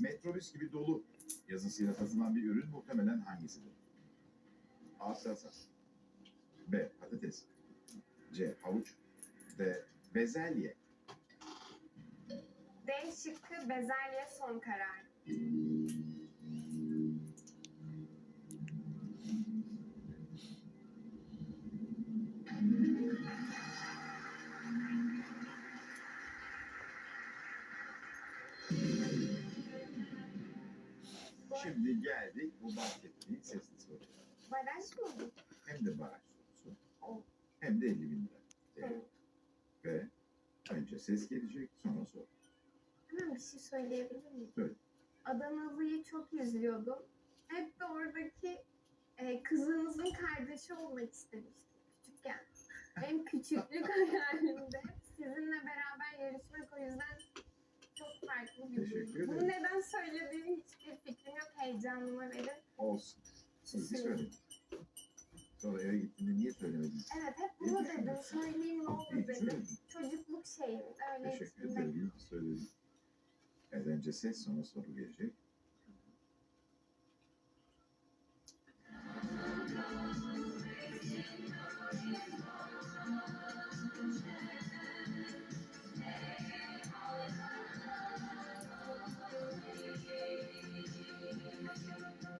Metrobüs gibi dolu yazısıyla satılan bir ürün muhtemelen hangisidir? A. Salsa B. Patates C. Havuç D. Bezelye D şıkkı bezelye son karar. Şimdi geldik bu bahsettiğin sesli soruya. Baraj mı bu? Hem de baraj sorusu hem de 50 bin lira. Evet. Ve önce ses gelecek sonra soru. Hemen bir şey söyleyebilir miyim? Söyle. Adanalı'yı çok izliyordum. Hep de oradaki e, kızınızın kardeşi olmak istemiştim küçükken. Benim küçüklük hayalimde sizinle beraber yarışmak o yüzden çok farklı bir Teşekkür duygu. Bunu ederim. neden söylediğim Heyecanıma verin. Olsun. Susuyorum. söyledin. Sonra eve gittiğinde niye söylemedin? Evet hep bunu dedim. Söyleyeyim ne olur dedim. Çocukluk şeyim. Öyle Teşekkür ederim. Söyledin. Evet önce ses sonra soru gelecek.